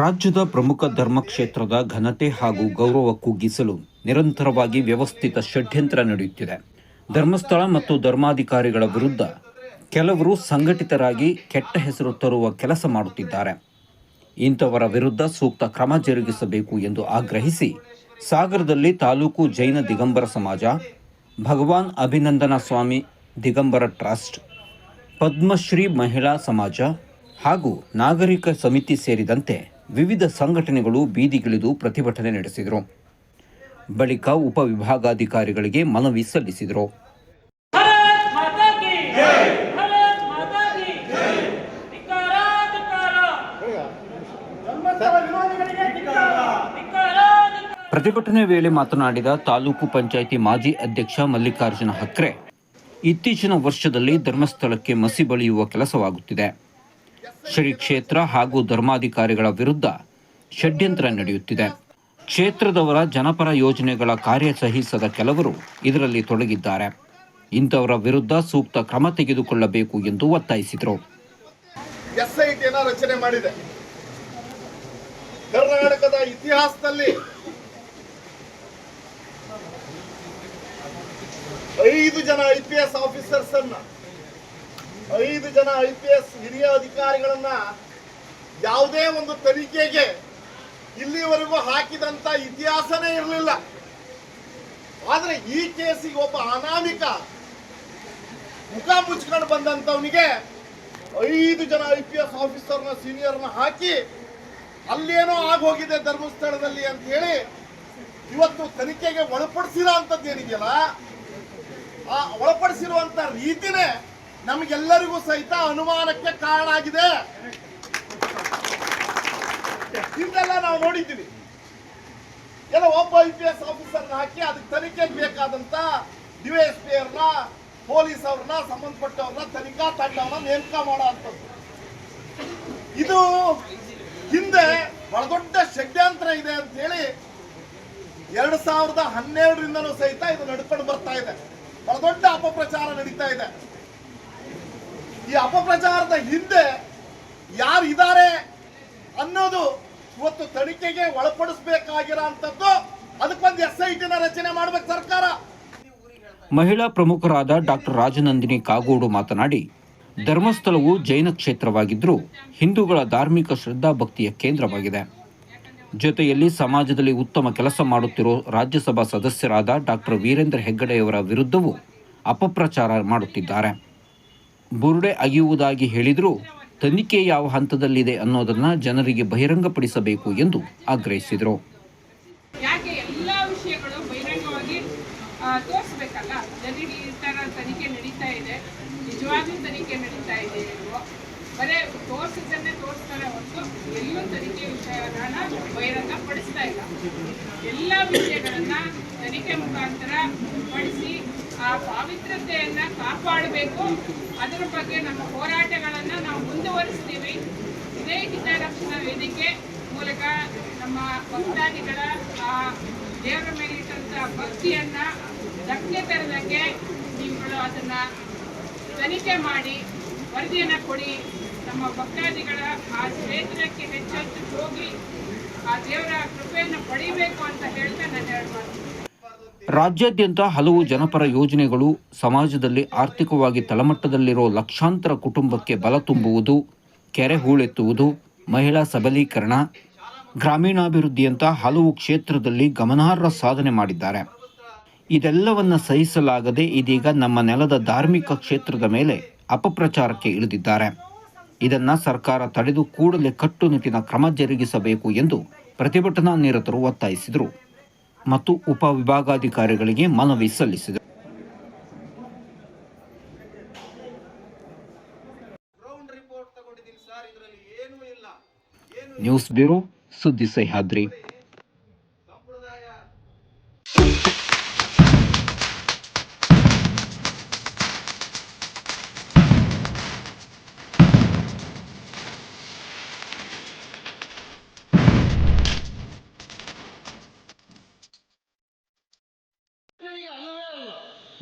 ರಾಜ್ಯದ ಪ್ರಮುಖ ಧರ್ಮಕ್ಷೇತ್ರದ ಘನತೆ ಹಾಗೂ ಗೌರವ ಕುಗ್ಗಿಸಲು ನಿರಂತರವಾಗಿ ವ್ಯವಸ್ಥಿತ ಷಡ್ಯಂತ್ರ ನಡೆಯುತ್ತಿದೆ. ಧರ್ಮಸ್ಥಳ ಮತ್ತು ಧರ್ಮಾಧಿಕಾರಿಗಳ ವಿರುದ್ಧ ಕೆಲವರು ಸಂಘಟಿತರಾಗಿ ಕೆಟ್ಟ ಹೆಸರು ತರುವ ಕೆಲಸ ಮಾಡುತ್ತಿದ್ದಾರೆ. ಇಂಥವರ ವಿರುದ್ಧ ಸೂಕ್ತ ಕ್ರಮ ಜರುಗಿಸಬೇಕು ಎಂದು ಆಗ್ರಹಿಸಿ ಸಾಗರದಲ್ಲಿ ತಾಲೂಕು ಜೈನ ದಿಗಂಬರ ಸಮಾಜ, ಭಗವಾನ್ ಅಭಿನಂದನ ಸ್ವಾಮಿ ದಿಗಂಬರ ಟ್ರಸ್ಟ್, ಪದ್ಮಶ್ರೀ ಮಹಿಳಾ ಸಮಾಜ ಹಾಗೂ ನಾಗರಿಕ ಸಮಿತಿ ಸೇರಿದಂತೆ ವಿವಿಧ ಸಂಘಟನೆಗಳು ಬೀದಿಗಿಳಿದು ಪ್ರತಿಭಟನೆ ನಡೆಸಿದರು. ಬಳಿಕ ಉಪವಿಭಾಗಾಧಿಕಾರಿಗಳಿಗೆ ಮನವಿ ಸಲ್ಲಿಸಿದರು. ಪ್ರತಿಭಟನೆ ವೇಳೆ ಮಾತನಾಡಿದ ತಾಲೂಕು ಪಂಚಾಯಿತಿ ಮಾಜಿ ಅಧ್ಯಕ್ಷ ಮಲ್ಲಿಕಾರ್ಜುನ ಹಕ್ರೆ ಇತ್ತೀಚಿನ ವರ್ಷದಲ್ಲಿ ಧರ್ಮಸ್ಥಳಕ್ಕೆ ಮಸಿ ಬಳಿಯುವ ಕೆಲಸವಾಗುತ್ತಿದೆ. ಶ್ರೀ ಕ್ಷೇತ್ರ ಹಾಗೂ ಧರ್ಮಾಧಿಕಾರಿಗಳ ವಿರುದ್ಧ ಷಡ್ಯಂತ್ರ ನಡೆಯುತ್ತಿದೆ. ಕ್ಷೇತ್ರದವರ ಜನಪರ ಯೋಜನೆಗಳ ಕಾರ್ಯ ಸಹಿಸದ ಕೆಲವರು ಇದರಲ್ಲಿ ತೊಡಗಿದ್ದಾರೆ. ಇಂಥವರ ವಿರುದ್ಧ ಸೂಕ್ತ ಕ್ರಮ ತೆಗೆದುಕೊಳ್ಳಬೇಕು ಎಂದು ಒತ್ತಾಯಿಸಿದರು. ರಚನೆ ಮಾಡಿದೆ. ಕರ್ನಾಟಕದ ಇತಿಹಾಸದಲ್ಲಿ ಐದು ಜನ ಐ ಪಿ ಎಸ್ ಆಫೀಸರ್ಸ್ ಅನ್ನ ಐದು ಜನ ಐ ಪಿ ಎಸ್ ಹಿರಿಯ ಅಧಿಕಾರಿಗಳನ್ನ ಯಾವುದೇ ಒಂದು ತನಿಖೆಗೆ ಇಲ್ಲಿವರೆಗೂ ಹಾಕಿದಂತ ಇತಿಹಾಸನೇ ಇರಲಿಲ್ಲ. ಆದ್ರೆ ಈ ಕೇಸಿಗೆ ಒಬ್ಬ ಅನಾಮಿಕ ಮುಖ ಮುಚ್ಕೊಂಡು ಬಂದಂತವನಿಗೆ ಐದು ಜನ ಐ ಪಿ ಎಸ್ ಆಫೀಸರ್ನ ಸೀನಿಯರ್ನ ಹಾಕಿ ಅಲ್ಲೇನೋ ಆಗೋಗಿದೆ ಧರ್ಮಸ್ಥಳದಲ್ಲಿ ಅಂತ ಹೇಳಿ ಇವತ್ತು ತನಿಖೆಗೆ ಒಳಪಡಿಸಿರೋ ಅಂಥದ್ದು ಏನಿದೆಯಲ್ಲ ಆ ಒಳಪಡಿಸಿರುವಂತ ರೀತಿನೇ ನಮಗೆಲ್ಲರಿಗೂ ಸಹಿತ ಅನುಮಾನಕ್ಕೆ ಕಾರಣ ಆಗಿದೆ ಇದೆಲ್ಲ ನಾವು ನೋಡಿದ್ದೀವಿ. ಎಲ್ಲ ಒಬ್ಬ ಐ ಪಿ ಎಸ್ ಆಫೀಸರ್ ಹಾಕಿ ಅದಕ್ಕೆ ತನಿಖೆ ಬೇಕಾದಂತ ಡಿ ಎಸ್ ಪಿ ಅವ್ರನ್ನ, ಪೊಲೀಸ್ ಅವ್ರನ್ನ, ಸಂಬಂಧಪಟ್ಟವ್ರನ್ನ ತನಿಖಾ ತಂಡವನ್ನ ನೇಮಕ ಮಾಡೋ ಅಂಥದ್ದು ಇದು ಹಿಂದೆ ಬಹಳ ದೊಡ್ಡ ಷಡ್ಯಂತ್ರ ಇದೆ ಅಂತ ಹೇಳಿ ಎರಡ್ ಸಾವಿರದ ಹನ್ನೆರಡರಿಂದನೂ ಸಹಿತ ಇದು ನಡ್ಕೊಂಡು ಬರ್ತಾ ಇದೆ. ಬಹಳ ದೊಡ್ಡ ಅಪಪ್ರಚಾರ ನಡೀತಾ ಇದೆ. ಈ ಅಪಪ್ರಚಾರದ ಹಿಂದೆ ಯಾರು ಇದ್ದಾರೆ ಅನ್ನೋದು ಇವತ್ತು ತನಿಖೆಗೆ ಒಳಪಡಿಸಬೇಕಾಗಿರೋ ಅದಕ್ಕೊಂದು ಎಸ್ ಐ ರಚನೆ ಮಾಡಬೇಕು ಸರ್ಕಾರ. ಮಹಿಳಾ ಪ್ರಮುಖರಾದ ಡಾಕ್ಟರ್ ರಾಜನಂದಿನಿ ಕಾಗೋಡು ಮಾತನಾಡಿ, ಧರ್ಮಸ್ಥಳವು ಜೈನ ಕ್ಷೇತ್ರವಾಗಿದ್ದರೂ ಹಿಂದೂಗಳ ಧಾರ್ಮಿಕ ಶ್ರದ್ಧಾ ಭಕ್ತಿಯ ಕೇಂದ್ರವಾಗಿದೆ. ಜೊತೆಯಲ್ಲಿ ಸಮಾಜದಲ್ಲಿ ಉತ್ತಮ ಕೆಲಸ ಮಾಡುತ್ತಿರೋ ರಾಜ್ಯಸಭಾ ಸದಸ್ಯರಾದ ಡಾಕ್ಟರ್ ವೀರೇಂದ್ರ ಹೆಗ್ಗಡೆಯವರ ವಿರುದ್ಧವೂ ಅಪಪ್ರಚಾರ ಮಾಡುತ್ತಿದ್ದಾರೆ. ಬುರುಡೆ ಅಗಿಯುವುದಾಗಿ ಹೇಳಿದರೂ ತನಿಖೆ ಯಾವ ಹಂತದಲ್ಲಿದೆ ಅನ್ನೋದನ್ನು ಜನರಿಗೆ ಬಹಿರಂಗಪಡಿಸಬೇಕು ಎಂದು ಆಗ್ರಹಿಸಿದರು. ಯಾಕೆ ವಿಷಯಗಳನ್ನ ತನಿಖೆ ಮುಖಾಂತರ ಪಡಿಸಿ ಆ ಪಾವಿತ್ರತೆಯನ್ನ ಕಾಪಾಡಬೇಕು. ಅದರ ಬಗ್ಗೆ ನಮ್ಮ ಹೋರಾಟಗಳನ್ನ ನಾವು ಮುಂದುವರಿಸ್ತೀವಿ. ಇದೇ ಹಿತರಕ್ಷಣಾ ವೇದಿಕೆ ಮೂಲಕ ನಮ್ಮ ಭಕ್ತಾದಿಗಳ, ಆ ದೇವರ ಮೇಲೆ ಇಟ್ಟಂತ ಭಕ್ತಿಯನ್ನ ಧಕ್ಕೆ ತರದಂಗೆ ನೀವುಗಳು ಅದನ್ನ ತನಿಖೆ ಮಾಡಿ ವರದಿಯನ್ನ ಕೊಡಿ. ನಮ್ಮ ಭಕ್ತಾದಿಗಳ ಆ ಕ್ಷೇತ್ರಕ್ಕೆ ಹೆಚ್ಚೆಚ್ಚು ಹೋಗಿ ಆ ದೇವರ ಕೃಪೆಯನ್ನು ಪಡಿಬೇಕು ಅಂತ ಹೇಳ್ತಾ ನಾನು ಹೇಳ್ಬಾರ್ದು. ರಾಜ್ಯಾದ್ಯಂತ ಹಲವು ಜನಪರ ಯೋಜನೆಗಳು ಸಮಾಜದಲ್ಲಿ ಆರ್ಥಿಕವಾಗಿ ತಳಮಟ್ಟದಲ್ಲಿರೋ ಲಕ್ಷಾಂತರ ಕುಟುಂಬಕ್ಕೆ ಬಲ ತುಂಬುವುದು, ಕೆರೆ ಹೂಳೆತ್ತುವುದು, ಮಹಿಳಾ ಸಬಲೀಕರಣ, ಗ್ರಾಮೀಣಾಭಿವೃದ್ಧಿಯಂತ ಹಲವು ಕ್ಷೇತ್ರದಲ್ಲಿ ಗಮನಾರ್ಹ ಸಾಧನೆ ಮಾಡಿದ್ದಾರೆ. ಇದೆಲ್ಲವನ್ನ ಸಹಿಸಲಾಗದೆ ಇದೀಗ ನಮ್ಮ ನೆಲದ ಧಾರ್ಮಿಕ ಕ್ಷೇತ್ರದ ಮೇಲೆ ಅಪಪ್ರಚಾರಕ್ಕೆ ಇಳಿದಿದ್ದಾರೆ. ಇದನ್ನು ಸರ್ಕಾರ ತಡೆದು ಕೂಡಲೇ ಕಟ್ಟುನಿಟ್ಟಿನ ಕ್ರಮ ಜರುಗಿಸಬೇಕು ಎಂದು ಪ್ರತಿಭಟನಾ ನಿರತರು ಒತ್ತಾಯಿಸಿದರು. ಮತ್ತು ಉಪವಿಭಾಗಾಧಿಕಾರಿಗಳಿಗೆ ಮನವಿ ಸಲ್ಲಿಸಿದರು. ನ್ಯೂಸ್ ಬ್ಯೂರೋ ಸುದ್ದಿ ಸಹ್ಯಾದ್ರಿ.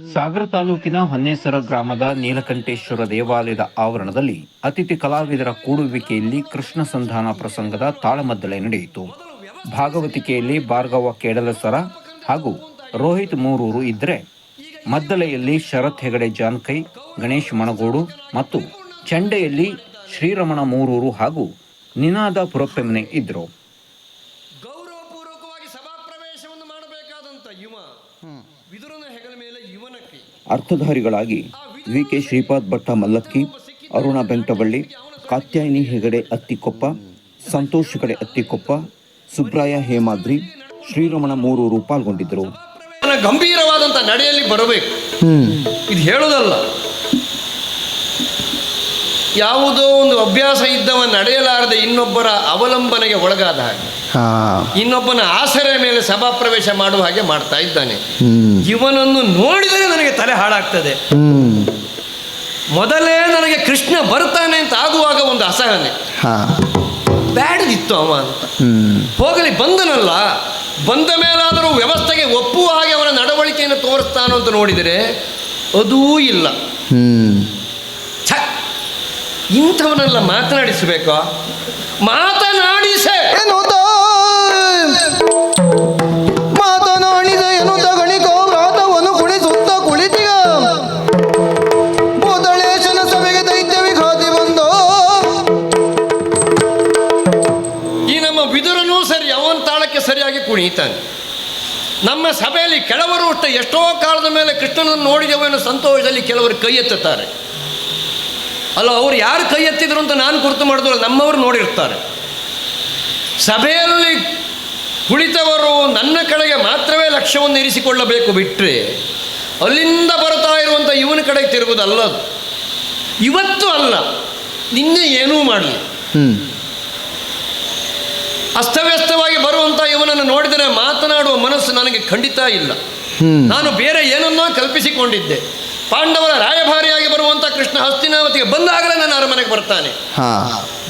ಸಾಗರ ತಾಲೂಕಿನ ಹೊನ್ನೇಸರ ಗ್ರಾಮದ ನೀಲಕಂಠೇಶ್ವರ ದೇವಾಲಯದ ಆವರಣದಲ್ಲಿ ಅತಿಥಿ ಕಲಾವಿದರ ಕೂಡುವಿಕೆಯಲ್ಲಿ ಕೃಷ್ಣ ಸಂಧಾನ ಪ್ರಸಂಗದ ತಾಳಮದ್ದಳೆ ನಡೆಯಿತು. ಭಾಗವತಿಕೆಯಲ್ಲಿ ಭಾರ್ಗವ ಕೇಡಲಸರ ಹಾಗೂ ರೋಹಿತ್ ಮೂರೂರು ಇದ್ದರೆ ಮದ್ದಳೆಯಲ್ಲಿ ಶರತ್ ಹೆಗಡೆ ಜಾನ್ಕೈ, ಗಣೇಶ್ ಮಣಗೋಡು ಮತ್ತು ಚಂಡೆಯಲ್ಲಿ ಶ್ರೀರಮಣ ಮೂರೂರು ಹಾಗೂ ನಿನಾದ ಪುರಪ್ಪೆಮನೆ ಇದ್ದರು ಮಾಡಬೇಕಾದಂತ ಯುವ. ವಿದುರನ ಹೆಗಲ ಮೇಲೆ ಇವನ ಕೈ ಅರ್ಥಧಾರಿಗಳಾಗಿ ವಿ ಕೆ ಶ್ರೀಪಾದ್ ಭಟ್ಟ ಮಲ್ಲಕ್ಕಿ ಅರುಣ ಬೆಂಟಬಳ್ಳಿ ಕಾತ್ಯಾಯಿನಿ ಹೆಗಡೆ ಅತ್ತಿಕೊಪ್ಪ ಸಂತೋಷ್ ಹೆಗಡೆ ಅತ್ತಿಕೊಪ್ಪ ಸುಬ್ರಾಯ ಹೇಮಾದ್ರಿ ಶ್ರೀರಮಣ ಮೂರೂರು ಪಾಲ್ಗೊಂಡಿದ್ದರು. ಅವನ ಗಂಭೀರವಾದಂತ ನಡೆಯಲ್ಲಿ ಬರಬೇಕು. ಇದು ಹೇಳೋದಲ್ಲ. ಯಾವುದೋ ಒಂದು ಅಭ್ಯಾಸ ಇದ್ದವ ನಡೆಯಲಾರದೆ ಇನ್ನೊಬ್ಬರ ಅವಲಂಬನೆಗೆ ಒಳಗಾದ ಹಾಗೆ. ಇನ್ನೊಬ್ಬನ ಆಸರೆ ಮೇಲೆ ಸಭಾಪ್ರವೇಶ ಮಾಡುವ ಹಾಗೆ ಮಾಡ್ತಾ ಇದ್ದಾನೆ. ಇವನನ್ನು ನೋಡಿದರೆ ನನಗೆ ತಲೆ ಹಾಳಾಗ್ತದೆ. ಮೊದಲೇ ನನಗೆ ಕೃಷ್ಣ ಬರ್ತಾನೆ ಅಂತ ಆಗುವಾಗ ಒಂದು ಅಸಹನೆ. ಬ್ಯಾಡದಿತ್ತು ಅವ ಅಂತ. ಹೋಗಲಿ ಬಂದನಲ್ಲ. ಬಂದ ಮೇಲಾದರೂ ವ್ಯವಸ್ಥೆಗೆ ಒಪ್ಪುವ ಹಾಗೆ ಅವನ ನಡವಳಿಕೆಯನ್ನು ತೋರಿಸ್ತಾನೋ ಅಂತ ನೋಡಿದರೆ ಅದೂ ಇಲ್ಲ. ಇಂಥವನ್ನೆಲ್ಲ ಛ! ಇಂಥವನ್ನೆಲ್ಲ ಮಾತನಾಡಿಸಬೇಕೋ? ಮಾತನಾಡಿಸೆ! ಸರಿಯಾಗಿ ಕುಣಿತಾನೆ ನಮ್ಮ ಸಭೆಯಲ್ಲಿ ಕೆಲವರು ಅಷ್ಟೇ, ಎಷ್ಟೋ ಕಾಲದ ಮೇಲೆ ಕೃಷ್ಣನನ್ನು ನೋಡಿದೆವು ಅನ್ನೋ ಸಂತೋಷದಲ್ಲಿ ಕೆಲವರು ಕೈ ಎತ್ತುತ್ತಾರೆ. ಅಲ್ಲ, ಅವ್ರು ಯಾರು ಕೈ ಎತ್ತಿದ್ರು ಅಂತ ನಾನು ಗುರುತು ಮಾಡಿದ್ರು ನಮ್ಮವರು ನೋಡಿರ್ತಾರೆ. ಸಭೆಯಲ್ಲಿ ಕುಳಿತವರು ನನ್ನ ಕಡೆಗೆ ಮಾತ್ರವೇ ಲಕ್ಷ್ಯವನ್ನು ಇರಿಸಿಕೊಳ್ಳಬೇಕು ಬಿಟ್ಟರೆ ಅಲ್ಲಿಂದ ಬರ್ತಾ ಇರುವಂಥ ಇವನ ಕಡೆಗೆ ತಿರುಗುವುದಲ್ಲ ಅದು. ಇವತ್ತು ಅಲ್ಲ ನಿನ್ನೆ ಏನೂ ಮಾಡಲಿ. ಅಸ್ತವ್ಯಸ್ತವಾಗಿ ಬರುವಂಥ ಇವನನ್ನು ನೋಡಿದರೆ ಮಾತನಾಡುವ ಮನಸ್ಸು ನನಗೆ ಖಂಡಿತ ಇಲ್ಲ. ನಾನು ಬೇರೆ ಏನನ್ನೋ ಕಲ್ಪಿಸಿಕೊಂಡಿದ್ದೆ. ಪಾಂಡವರ ರಾಯಭಾರಿಯಾಗಿ ಬರುವಂಥ ಕೃಷ್ಣ ಹಸ್ತಿನಾವತಿಗೆ ಬಂದಾಗಲೇ ನನ್ನ ಅರಮನೆಗೆ ಬರ್ತಾನೆ.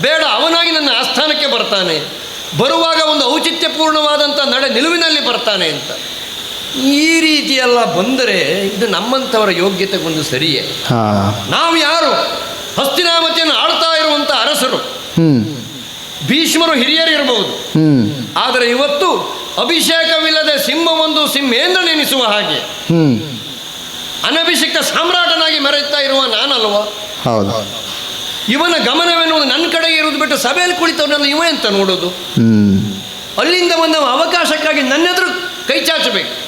ಬೇಡ ಅವನಾಗಿ ನನ್ನ ಆಸ್ಥಾನಕ್ಕೆ ಬರ್ತಾನೆ. ಬರುವಾಗ ಒಂದು ಔಚಿತ್ಯಪೂರ್ಣವಾದಂಥ ನಡೆ ನಿಲುವಿನಲ್ಲಿ ಬರ್ತಾನೆ ಅಂತ. ಈ ರೀತಿಯೆಲ್ಲ ಬಂದರೆ ಇದು ನಮ್ಮಂಥವರ ಯೋಗ್ಯತೆಗೊಂದು ಸರಿಯೇ. ನಾವು ಯಾರು? ಹಸ್ತಿನಾಮತಿಯನ್ನು ಆಳ್ತಾ ಇರುವಂಥ ಅರಸರು. ಭೀಷ್ಮರು ಹಿರಿಯರು ಇರಬಹುದು. ಹ್ಮ್. ಆದರೆ ಇವತ್ತು ಅಭಿಷೇಕವಿಲ್ಲದೆ ಸಿಂಹವೊಂದು ಸಿಂಹೇಂದ್ರ ನೆನೆಸುವ ಹಾಗೆ. ಅನಭಿಷಿಕ್ತ ಸಾಮ್ರಾಟನಾಗಿ ಮೆರೆಯುತ್ತಾ ಇರುವ ನಾನಲ್ವ? ಹೌದು. ಇವನ ಗಮನವೇನು? ನನ್ನ ಕಡೆ ಇರೋದು ಬಿಟ್ಟು ಸಭೆಯಲ್ಲಿ ಕುಳಿತವನ್ನೆಲ್ಲ ಇವ ಎಂತ ನೋಡೋದು. ಅಲ್ಲಿಂದ ಒಂದು ಅವಕಾಶಕ್ಕಾಗಿ ನನ್ನೆದುರು ಕೈ ಚಾಚಬೇಕು.